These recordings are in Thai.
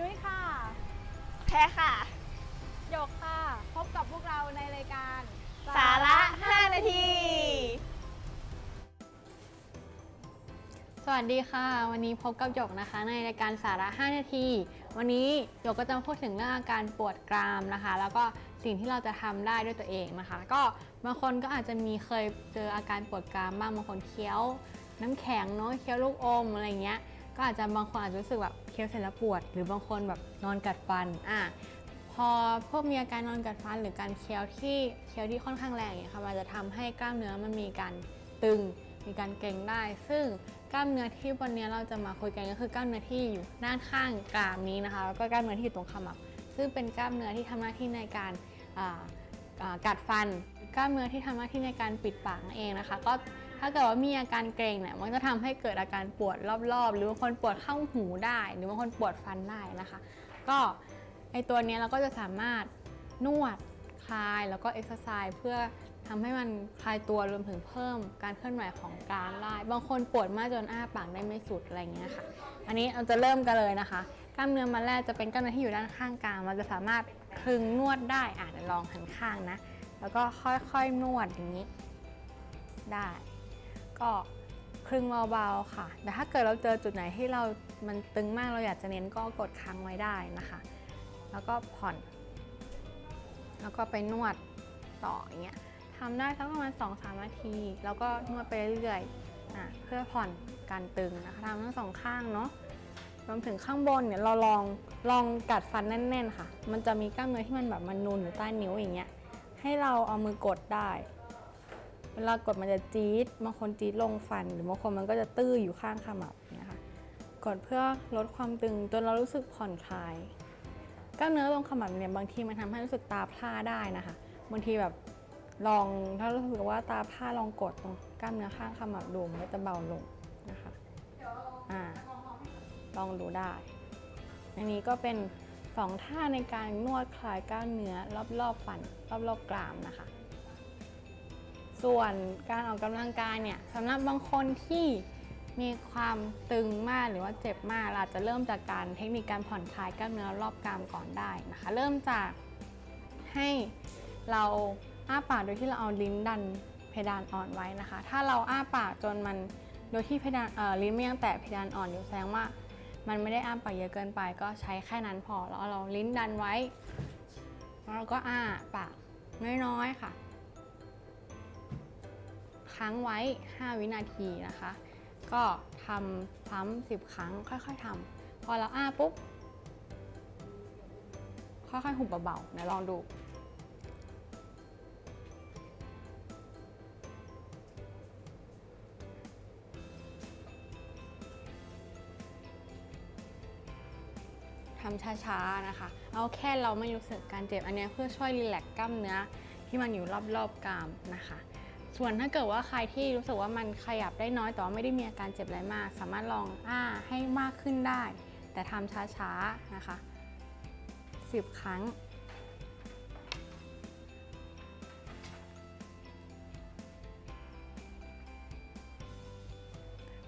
ยุ้ยค่ะ แพ้ค่ะ หยกค่ะ พบกับพวกเราในรายการสาระ 5 นาที สวัสดีค่ะ วันนี้พบกับหยกนะคะ ในรายการสาระ 5 นาที วันนี้หยกก็จะมาพูดถึงเรื่องอาการปวดกรามนะคะ แล้วก็สิ่งที่เราจะทำได้ด้วยตัวเองนะคะ ก็บางคนก็อาจจะมีเคยเจออาการปวดกรามบ้างบางคนเคี้ยว น้ำแข็งเนาะเคี้ยวลูกอมอะไรเงี้ย ก็อาจจะบางคนอาจจะรู้สึกแบบเคี้ยวเสร็จแล้วปวด หรือบางคนแบบนอนกัดฟันอะพอพวกมีอาการนอนกัดฟัน หรือการเคี้ยวที่เคี้ยวที่ค่อนข้างแรงอย่างเงี้ยค่ะมันจะทำให้กล้ามเนื้อมันมีการตึง มีการเกร็งได้ ซึ่งกล้ามเนื้อที่วันนี้เราจะมาคุยกันก็คือกล้ามเนื้อที่อยู่ด้านข้างกรามนี้นะคะแล้วก็กล้ามเนื้อที่อยู่ตรงขมับซึ่งเป็นกล้ามเนื้อที่ทำหน้าที่ในการกัดฟัน กล้ามเนื้อที่ทำหน้าที่ในการปิดปากเองนะคะ ก็ ถ้าเกิดว่ามีอาการเกร็งเนี่ยมันจะทำให้เกิดอาการปวดรอบๆ หรือบางคนปวดข้างหูได้ หรือบางคนปวดฟันได้นะคะ ก็ไอตัวนี้เราก็จะสามารถนวดคลายแล้วก็เอ็กซ์ไซส์เพื่อทำให้มันคลายตัวรวมถึงเพิ่มการเคลื่อนไหวของกรามได้บางคนปวดมากจนอ้าปากได้ไม่สุดอะไรเงี้ยค่ะ อันนี้เราจะเริ่มกันเลยนะคะ กล้ามเนื้อมันแรกจะเป็นกล้ามเนื้อที่อยู่ด้านข้างกรามมันจะสามารถคลึงนวดได้อะเดี๋ยวลองหันข้างนะ แล้วก็ค่อยๆนวดอย่างนี้ได้ ก็คลึงเบาๆค่ะ แต่ถ้าเกิดเราเจอจุดไหนที่เรามันตึงมากเราอยากจะเน้นก็กดค้างไว้ได้นะคะ แล้วก็ผ่อน แล้วก็ไปนวดต่ออย่างเงี้ยทำได้สักประมาณ2-3นาที แล้วก็นวดไปเรื่อยๆอะเพื่อผ่อนการตึงนะคะทำทั้งสองข้างเนาะรวมถึงข้างบนเนี่ยเราลองลองกัดฟันแน่น ๆ ค่ะ มันจะมีกล้ามเนื้อที่มันแบบมันนูนอยู่ใต้นิ้วอย่างเงี้ยให้เราเอามือกดได้ เวลากดมันจะจี๊ดบางคนจี๊ดลงฟัน หรือบางคนมันก็จะตื้ออยู่ข้างขมับเนี่ยค่ะกดเพื่อลดความตึงจนเรารู้สึกผ่อนคลายกล้ามเนื้อตรงขมับเนี่ยบางทีมันทำให้รู้สึกตาพร่าได้นะคะบางทีแบบลองถ้ารู้สึกว่าตาพร่าลองกดตรงกล้ามเนื้อข้างขมับดูมันก็จะเบาลงนะคะอ่าลองดูได้ อันนี้ก็เป็นสองท่าในการนวดคลายกล้ามเนื้อรอบๆฟันรอบๆกรามนะคะ ส่วนการออกกำลังกายเนี่ยสำหรับบางคนที่มีความตึงมากหรือว่าเจ็บมากเราจะเริ่มจากการเทคนิคการผ่อนคลายกล้ามเนื้อรอบกรามก่อนได้นะคะ เริ่มจากให้เราอ้าปากโดยที่เราเอาลิ้นดันเพดานอ่อนไว้นะคะ ถ้าเราอ้าปากจนมันโดยที่เพดานลิ้นไม่ยังแตะเพดานอ่อนอยู่แสดงว่า มันไม่ได้อ้าปากเยอะเกินไป ก็ใช้แค่นั้นพอแล้วเราลิ้นดันไว้แล้วเราก็อ้าปากน้อยๆค่ะ ค้างไว้ 5 วินาทีนะคะ ก็ทำซ้ำ10 ครั้งค่อยๆทำพอเราอ้าปุ๊บ ค่อยๆหุบเบาๆเดี๋ยวลองดูทำช้าๆนะคะ เอาแค่เราไม่รู้สึกการเจ็บอันนี้เพื่อช่วยรีแลกซ์กล้ามเนื้อที่มันอยู่รอบๆกรามนะคะ ส่วนถ้าเกิดว่าใครที่รู้สึกว่ามันขยับได้น้อยแต่ว่าไม่ได้มีอาการเจ็บอะไรมาก สามารถลองอ้าให้มากขึ้นได้ แต่ทำช้าๆนะคะ 10 ครั้ง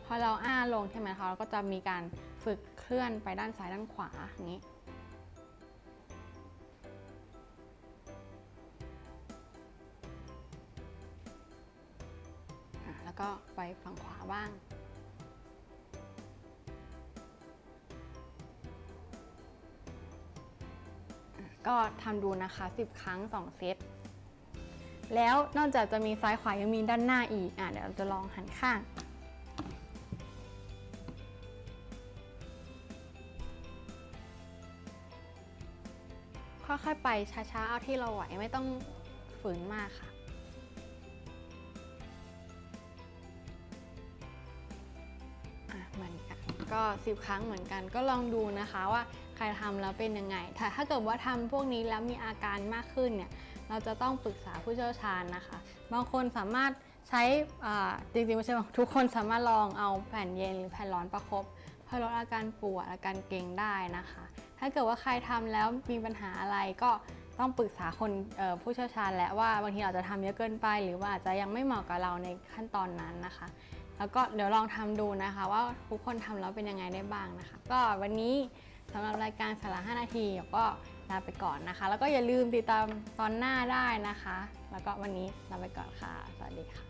พอเราอ้าลงใช่ไหมคะเราก็จะมีการฝึกเคลื่อนไปด้านซ้ายด้านขวาอย่างนี้ แล้วก็ไปฝั่งขวาบ้าง ก็ทำดูนะคะ 10 ครั้ง 2 เซต แล้วนอกจากจะมีซ้ายขวายังมีด้านหน้าอีก อะเดี๋ยวเราจะลองหันข้างค่อยๆไปช้าๆ เอาที่เราไหวไม่ต้องฝืนมากค่ะ ก็ 10 ครั้งเหมือนกัน ก็ลองดูนะคะว่าใครทำแล้วเป็นยังไงถ้าถ้าเกิดว่าทำพวกนี้แล้วมีอาการมากขึ้นเนี่ยเราจะต้องปรึกษาผู้เชี่ยวชาญนะคะ บางคนสามารถใช้จริงๆไม่ใช่ทุกคนสามารถลองเอาแผ่นเย็นหรือแผ่นร้อนประคบเพื่อลดอาการปวดอาการเกร็งได้นะคะ ถ้าเกิดว่าใครทำแล้วมีปัญหาอะไรก็ต้องปรึกษาคนผู้เชี่ยวชาญ และว่าบางทีเราจะทำเยอะเกินไป หรือว่าอาจจะยังไม่เหมาะกับเราในขั้นตอนนั้นนะคะ แล้วก็เดี๋ยวลองทำดูนะคะ ว่าทุกคนทำแล้วเป็นยังไงได้บ้างนะคะ ก็วันนี้สำหรับรายการสาระ 5 นาทีก็ลาไปก่อนนะคะ แล้วก็อย่าลืมติดตามตอนหน้าได้นะคะ แล้วก็วันนี้ลาไปก่อนค่ะ สวัสดีค่ะ